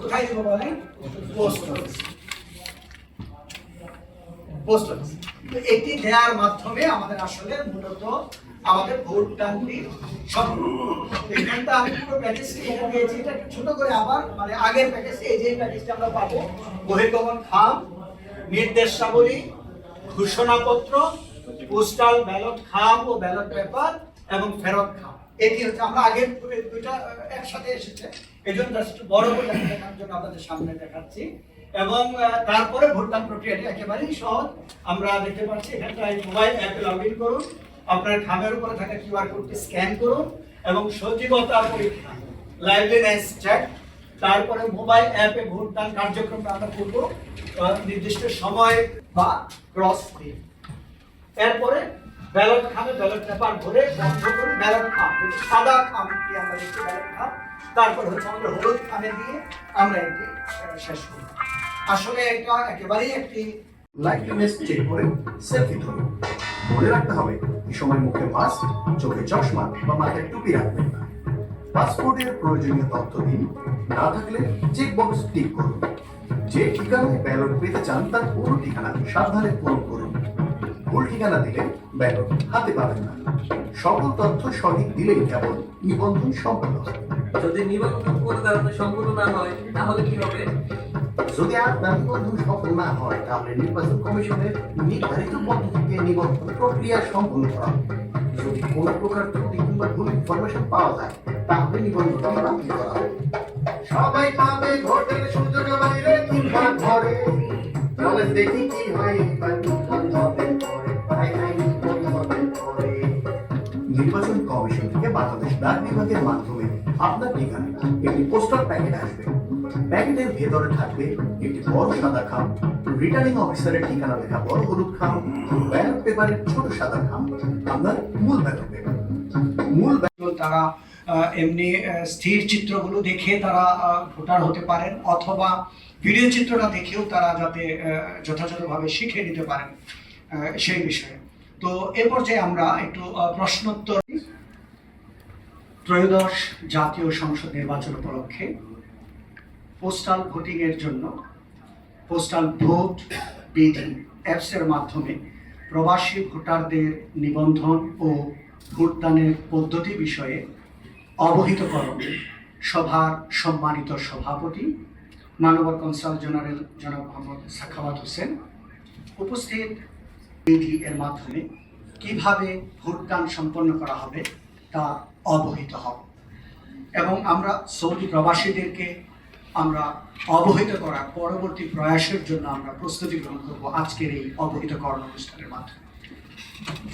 কোথায় দেবো বলেন? পোস্ট অফিস পোস্ট অফিস এটি দেওয়ার মাধ্যমে আমাদের আসলে মূলত আমাদের এখানটা আমি পুরো প্যাকেজটি পেয়েছি। এটা ছোট করে আবার মানে আগের প্যাকেজটি এই যে প্যাকেজটি আমরা পাবো। বহির্গমন খাম, নির্দেশাবলী, ঘোষণাপত্র পোস্টাল ব্যালট খাম ও ব্যালট পেপার এবং ফেরত খাম। এটি হচ্ছে, আমরা আগের দুইটা একসাথে এসেছে। এই জন্য একটু বড় করে দেখার জন্য আপনাদের সামনে দেখাচ্ছি। এবং তারপরে ভোটদান প্রক্রিয়াটি একেবারেই সহজ। আমরা দেখতে পাচ্ছি এখানটায় মোবাইল অ্যাপে লগ ইন করুন। আপনার খামের উপরে থাকা কিউআর কোডটি স্ক্যান করুন এবং সজীবতা পরীক্ষা লাইভলিনেস চেক তারপরে মোবাইল অ্যাপে ভোটদান কার্যক্রমটা আমরা করব নির্দিষ্ট সময় বা ক্রস দিয়ে। এরপরে ব্যালট খামে ব্যালট পেপার ভরে বন্ধ করে ব্যালট খাম সাদা খাম দিয়ে আমরা লিখছি ব্যালট খাম তারপর হচ্ছে আমাদের হলুদ খামে দিয়ে আমরা এটি শেষ করি আসলে এটা একেবারেই একটি লাইটনেস চেক করে সেলফি তুলুন মনে রাখতে হবে, এই সময় মুখে মাস্ক চোখে চশমা বা মাথায় টুপি রাখবেন পাসপোর্টের প্রয়োজনীয় তথ্য দিন, না থাকলে চেক বক্স টিক করুন। যে ঠিকানায় ব্যালট পেতে চান তার পুরো ঠিকানা সাবধানে পূরণ করুন। ভুল ঠিকানা দিলে ব্যালট হাতে পাবেন না। সকল তথ্য সঠিক দিলেই কেবল নিবন্ধন সম্পন্ন হবে যদি নিবন্ধন করে দেওয়াতে সম্পূর্ণ না হয় তাহলে কি হবে? যদি আপনার নিবন্ধন সফল না হয় তাহলে নির্বাচন কমিশনের নির্ধারিত পদ্ধতিতে নিবন্ধন প্রক্রিয়া সম্পন্ন করা যদি কোনো প্রকার ত্রুটি কিংবা ভুল ইনফরমেশন পাওয়া যায় তাহলে নিবন্ধন বাতিল করা হবে। সবাই পাবে ভোটের সুযোগ বাইরে কিংবা ঘরে। চলে দেখি কি হয় বাংলাদেশ ডাক বিভাগের মাধ্যমে আপনার ঠিকানায় একটি পোস্টার প্যাকেট আসবে। প্যাকেটের ভেতরে থাকবে একটি বড় সাদা খাম। রিটার্নিং অফিসারের ঠিকানা লেখা বড় হলুদ খাম। ব্যালট পেপারের ছোট সাদা খাম। আপনার মূল ব্যালট পেপার। মূল তো তারা এমনি স্থির চিত্রগুলো দেখে তারা ভোটার হতে পারেন অথবা ভিডিও চিত্রটা দেখেও তারা যাতে যথাযথভাবে শিখে নিতে পারেন সেই বিষয়ে। তো এ পর্যায়ে আমরা একটু প্রশ্নোত্তর ত্রয়োদশ জাতীয় সংসদ নির্বাচন উপলক্ষে পোস্টাল ভোটিং এর জন্য পোস্টাল ভোট বিধি অ্যাপসের মাধ্যমে প্রবাসী ভোটারদের নিবন্ধন ও ভোটদানের পদ্ধতি বিষয়ে অবহিতকরণ সভার সম্মানিত সভাপতি মানবর কনসাল জেনারেল জনাব মোহাম্মদ সাখাওয়াত হোসেন উপস্থিত বিধি এর মাধ্যমে কীভাবে ভোটদান সম্পন্ন করা হবে তা অবহিত হব। এবং আমরা সৌদি প্রবাসীদেরকে আমরা অবহিত করার পরবর্তী প্রয়াসের জন্য আমরা প্রস্তুতি গ্রহণ করব আজকের এই অবহিতকরণ অনুষ্ঠানের মাধ্যমে।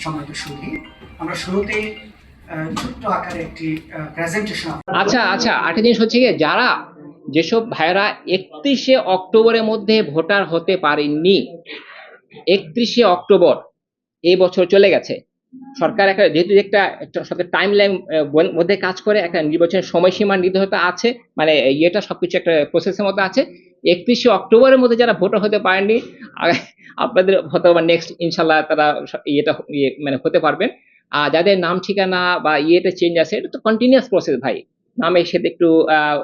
সম্মানিত সুধী, আমরা শুরুতেই ছোট্ট আকারে একটি প্রেজেন্টেশন আচ্ছা আচ্ছা আরেকটা জিনিস হচ্ছে গিয়ে যারা যেসব ভাইরা একত্রিশে অক্টোবরের মধ্যে ভোটার হতে পারেননি, একত্রিশে অক্টোবর এই বছর চলে গেছে। সরকার একটা, যেহেতু একটা সরকার টাইম লাইন মধ্যে কাজ করে, একটা নির্বাচনের সময়সীমা নির্ধারিত আছে মানে ইয়েটা সবকিছু একটা প্রসেসের মধ্যে আছে। একত্রিশে অক্টোবরের মধ্যে যারা ভোটার হতে পারেননি আপনাদের হয়তো বা নেক্সট ইনশাল্লাহ তারা ইয়েটা ইয়ে মানে হতে পারবেন। আর যাদের নাম ঠিকানা বা ইয়েটা চেঞ্জ আছে, এটা তো কন্টিনিউয়াস প্রসেস ভাই। নামের সাথে একটু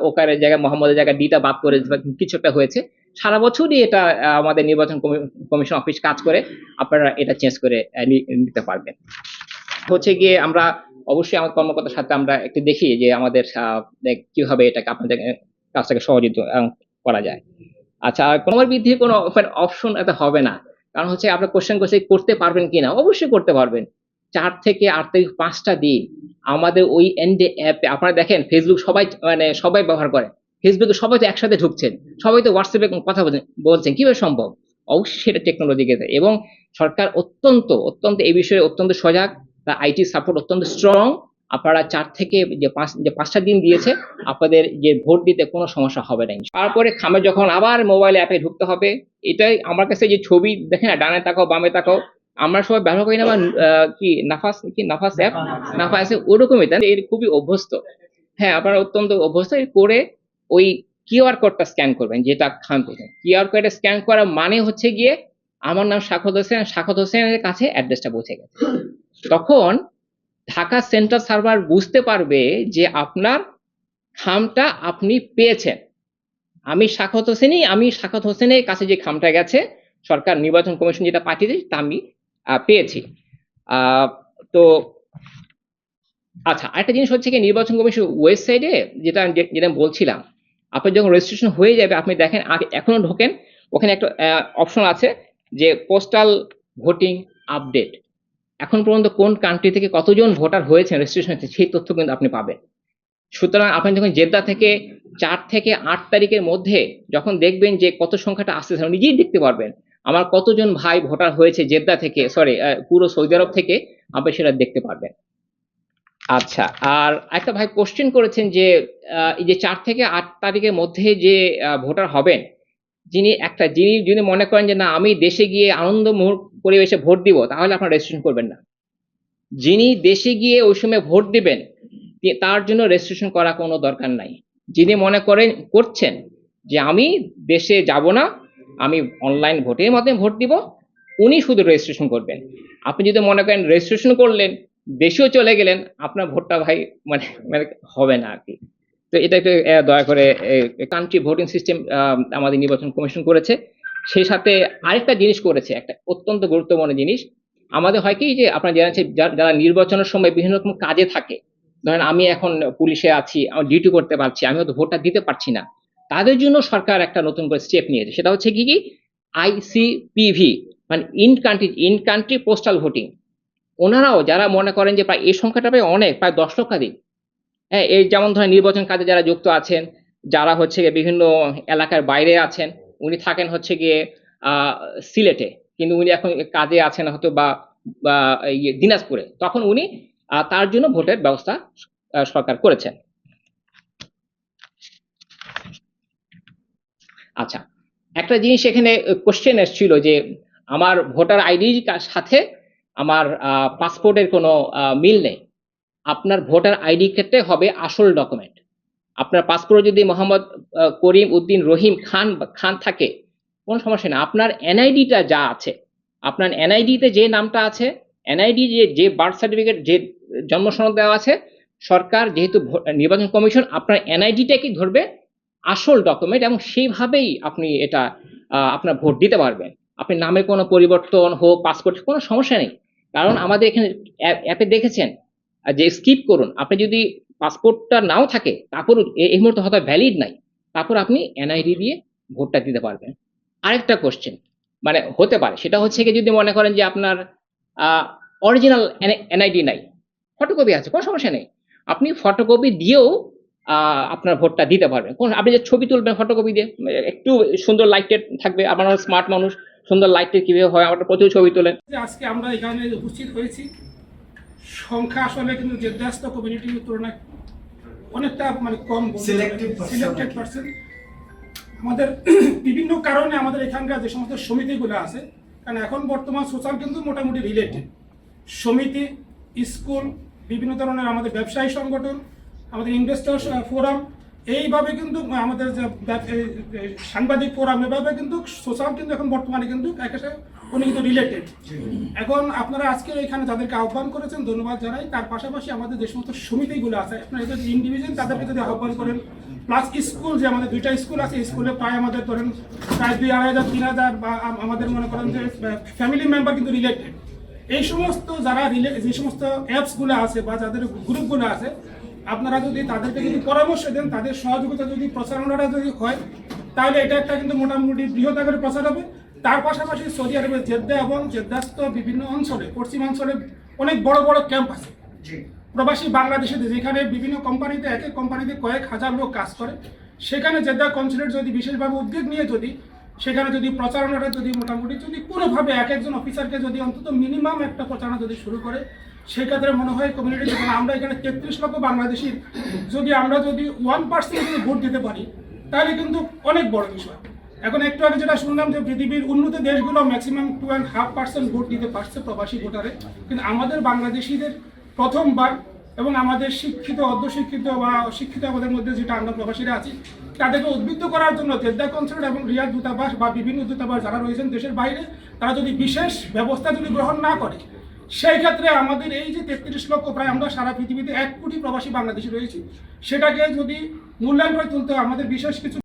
ওকারের জায়গায়, মোহাম্মদের জায়গায় ডিটা বাদ করে কিছু একটা হয়েছে। সারা বছরই এটা আমাদের নির্বাচন কমিশন অফিস কাজ করে। আপনারা এটা চেঞ্জ করে নিতে পারবেন। হচ্ছে গিয়ে আমরা অবশ্যই আমার কর্মকর্তার সাথে আমরা একটু দেখি যে আমাদের কীভাবে এটাকে আপনাদের কাজটাকে সহযোগিত করা যায়। আচ্ছা ক্রমের বৃদ্ধির কোনো অপশন এটা হবে না। কারণ হচ্ছে আপনার কোশ্চেন করছে করতে পারবেন কিনা? অবশ্যই করতে পারবেন। চার থেকে আট থেকে পাঁচটা দিন আমাদের ওই এন্ডে অ্যাপে আপনারা দেখেন ফেসবুক সবাই মানে সবাই ব্যবহার করে। ফেসবুকে সবাই তো একসাথে ঢুকছেন সবাই তো হোয়াটসঅ্যাপে কথা বলছেন বলছেন কীভাবে সম্ভব? অবশ্যই সেটা টেকনোলজি গেছে এবং সরকার অত্যন্ত অত্যন্ত এই বিষয়ে অত্যন্ত সজাগ তার আইটি সাপোর্ট অত্যন্ত স্ট্রং আপনারা চার থেকে যে পাঁচ যে পাঁচটা দিন দিয়েছে আপনাদের যে ভোট দিতে কোনো সমস্যা হবে না তারপরে খামে যখন আবার মোবাইল অ্যাপে ঢুকতে হবে এটাই আমার কাছে যে ছবি দেখে না ডানে তাকাও বামে তাকাও আমরা সবাই ব্যবহার করি না বা কি নাফাস কি নাফাস অ্যাপ নাফা আছে ওরকমই তাই এর খুবই অভ্যস্ত। হ্যাঁ আপনারা অত্যন্ত অভ্যস্ত করে ওই কিউআর কোডটা স্ক্যান করবেন, যেটা খান পেয়েছেন কিউআর কোডটা স্ক্যান করা মানে হচ্ছে গিয়ে আমার নাম শাখত হোসেন শাখত হোসেনের কাছে অ্যাড্রেসটা পৌঁছে গেছে। তখন ঢাকা সেন্ট্রাল সার্ভার বুঝতে পারবে যে আপনার খামটা আপনি পেয়েছেন। আমি শাখাত হোসেনই, আমি শাখাত হোসেনের কাছে যে খামটা গেছে, সরকার নির্বাচন কমিশন যেটা পাঠিয়েছে তা আমি পেয়েছি। তো আচ্ছা আরেকটা জিনিস হচ্ছে কি, নির্বাচন কমিশন ওয়েবসাইটে যেটা যেটা বলছিলাম আপনার যখন রেজিস্ট্রেশন হয়ে যাবে, আপনি দেখেন আগে এখনও ঢোকেন, ওখানে একটা অপশন আছে যে পোস্টাল ভোটিং আপডেট এখন পর্যন্ত কোন কান্ট্রি থেকে কতজন ভোটার হয়েছে রেজিস্ট্রেশন হয়েছে, সেই তথ্য কিন্তু আপনি পাবেন। সুতরাং আপনি যখন জেদ্দা থেকে চার থেকে আট তারিখের মধ্যে যখন দেখবেন যে কত সংখ্যাটা আপনি নিজেই দেখতে পারবেন, আমার কতজন ভাই ভোটার হয়েছে জেদ্দা থেকে সরি পুরো সৌদি আরব থেকে, আপনি সেটা দেখতে পারবেন। আচ্ছা আর একটা ভাই কোশ্চেন করেছেন যে এই যে চার থেকে আট তারিখের মধ্যে যে ভোটার হবেন, যিনি একটা, যিনি যিনি মনে করেন যে না, আমি দেশে গিয়ে আনন্দ পরিবেশে ভোট দিব, তাহলে আপনার রেজিস্ট্রেশন করবেন না। যিনি দেশে গিয়ে ওই সময় ভোট দিবেন তার জন্য রেজিস্ট্রেশন করা কোনো দরকার নাই। যিনি মনে করেন, করছেন যে, আমি দেশে যাব না, আমি অনলাইন ভোটের মাধ্যমে ভোট দিব, উনি শুধু রেজিস্ট্রেশন করবেন। আপনি যদি মনে করেন রেজিস্ট্রেশন করলেন দেশেও চলে গেলেন, আপনার ভোটটা ভাই মানে মানে হবে না আর কি তো এটা একটু দয়া করে কান্ট্রি ভোটিং সিস্টেম আমাদের নির্বাচন কমিশন করেছে। সেই সাথে আরেকটা জিনিস করেছে, একটা অত্যন্ত গুরুত্বপূর্ণ জিনিস। আমাদের হয় কি যে, আপনারা জানাচ্ছেন যারা নির্বাচনের সময় বিভিন্ন রকম কাজে থাকে, ধরেন আমি এখন পুলিশে আছি, আমি ডিউটি করতে পারছি আমি হয়তো ভোটটা দিতে পারছি না, তাদের জন্য সরকার একটা নতুন করে স্টেপ নিয়েছে। সেটা হচ্ছে কি কি? আইসিপিভি মানে in country in country postal voting ওনারাও যারা মনে করেন যে প্রায় এই সংখ্যাটা প্রায় অনেক, প্রায় দশ লক্ষাধিক। হ্যাঁ এই যেমন ধরেন নির্বাচন কাজে যারা যুক্ত আছেন, যারা হচ্ছে গিয়ে বিভিন্ন এলাকার বাইরে আছেন, উনি থাকেন হচ্ছে গিয়ে সিলেটে। কিন্তু উনি এখন কাজে আছেন হয়তো বা দিনাজপুরে। তখন উনি তার জন্য ভোটের ব্যবস্থা সরকার করেছেন। আচ্ছা একটা জিনিস এখানে কোশ্চেন এসেছিল যে, আমার ভোটার আইডির সাথে আমার পাসপোর্টের কোনো মিল নেই। আপনার ভোটার আইডি ক্ষেত্রে হবে আসল ডকুমেন্ট আপনার পাসপোর্টে যদি মোহাম্মদ করিম উদ্দিন রহিম খান খান থাকে, কোনো সমস্যা নেই। আপনার এনআইডিটা যা আছে, আপনার এনআইডিতে যে নামটা আছে, এনআইডি যে যে বার্থ সার্টিফিকেট যে জন্ম সনদ দেওয়া আছে, সরকার যেহেতু নির্বাচন কমিশন, আপনার এনআইডিটাকেই ধরবে? আসল ডকুমেন্ট এবং সেইভাবেই আপনি এটা আপনার ভোট দিতে পারবেন। আপনি নামে কোনো পরিবর্তন হোক পাসপোর্ট কোনো সমস্যা নেই। কারণ আমাদের এখানে অ্যাপে দেখেছেন যে স্কিপ করুন, আপনি যদি পাসপোর্টটা নাও থাকে, তারপর এই মুহূর্তে হয়তো ভ্যালিড নাই, তারপর আপনি এনআইডি দিয়ে ভোটটা দিতে পারবেন। আরেকটা কোশ্চেন মানে হতে পারে, সেটা হচ্ছে কি যদি মনে করেন যে আপনার অরিজিনাল এনআইডি নাই ফটোকপি আছে, কোনো সমস্যা নেই। আপনি ফটোকপি দিয়েও আপনার ভোটটা দিতে পারবেন। কোন, আপনি যে ছবি তুলবেন ফটোকপি দিয়ে, একটু সুন্দর লাইটেড থাকবে, আপনার স্মার্ট মানুষ সুন্দর লাইটেড কীভাবে হয় আমরা প্রচুর ছবি তোলেন। আজকে আমরা এখানে উপস্থিত হয়েছি সংখ্যা আসলে কিন্তু জেদ্দাস্ত কমিউনিটির তুলনায় অনেকটা মানে কম Selective সিলেক্টেড পার্সন আমাদের বিভিন্ন কারণে আমাদের এখানকার যে সমস্ত সমিতিগুলো আছে কারণ এখন বর্তমান সোশ্যাল কিন্তু মোটামুটি রিলেটেড সমিতি স্কুল বিভিন্ন ধরনের আমাদের ব্যবসায়ী সংগঠন আমাদের ইনভেস্টর ফোরাম এইভাবে কিন্তু আমাদের যে সাংবাদিক ফোরাম এভাবে কিন্তু সোশ্যাল কিন্তু এখন বর্তমানে কিন্তু একে উনি কিন্তু রিলেটেড এখন আপনারা আজকে এখানে যাদেরকে আহ্বান করেছেন ধন্যবাদ জানাই। তার পাশাপাশি আমাদের যে সমস্ত সমিতিগুলো আছে আপনারা যদি ইন্ডিভিজুয়াল তাদেরকে যদি আহ্বান করেন প্লাস স্কুল যে আমাদের দুইটা স্কুল আছে স্কুলে প্রায় আমাদের ধরেন প্রায় দুই আড়াই হাজার তিন হাজার বা আমাদের মনে করেন যে ফ্যামিলি মেম্বার কিন্তু রিলেটেড এই সমস্ত যারা রিলে- যে সমস্ত অ্যাপসগুলো আছে বা যাদের গ্রুপগুলো আছে আপনারা যদি তাদেরকে যদি পরামর্শ দেন তাদের সহযোগিতা যদি প্রচারণাটা যদি হয় তাহলে এটা একটা কিন্তু মোটামুটি বৃহৎ আকারে প্রচার হবে। তার পাশাপাশি সৌদি আরবের জেদ্দা এবং জেদ্দাস্ত বিভিন্ন অঞ্চলে পশ্চিমাঞ্চলে অনেক বড় বড় ক্যাম্প আছে। প্রবাসী বাংলাদেশিদের যেখানে বিভিন্ন কোম্পানিতে এক এক কোম্পানিতে কয়েক হাজার লোক কাজ করে। সেখানে জেদ্দা কনসুলেট যদি বিশেষভাবে উদ্যোগ নিয়ে যদি সেখানে যদি প্রচারণাটা যদি মোটামুটি যদি কোনোভাবে এক একজন অফিসারকে যদি অন্তত মিনিমাম একটা প্রচারণা যদি শুরু করে সেক্ষেত্রে মনে হয় কমিউনিটি যখন আমরা এখানে তেত্রিশ লক্ষ বাংলাদেশির যদি আমরা যদি ওয়ান পার্সেন্ট যদি ভোট দিতে পারি, তাহলে কিন্তু অনেক বড় বিষয়। এখন একটু আগে যেটা শুনলাম যে পৃথিবীর উন্নত দেশগুলো maximum two and half percent vote দিতে পারছে প্রবাসী ভোটারে, কিন্তু আমাদের বাংলাদেশিদের প্রথমবার এবং আমাদের শিক্ষিত, অর্ধশিক্ষিত বা শিক্ষিত আমাদের মধ্যে যেটা আমরা প্রবাসীরা আছি, তাদেরকে উদ্বুদ্ধ করার জন্য জেদ্দা কনসার্ট এবং রিয়াদ দূতাবাস বা বিভিন্ন দূতাবাস যারা রয়েছেন দেশের বাইরে, তারা যদি বিশেষ ব্যবস্থা যদি গ্রহণ না করে সেই ক্ষেত্রে আমাদের এই যে তেত্রিশ লক্ষ প্রায় আমরা সারা পৃথিবীতে এক কোটি প্রবাসী বাংলাদেশি রয়েছি, সেটাকে যদি মূল্যায়ন করে তুলতে আমাদের বিশেষ কিছু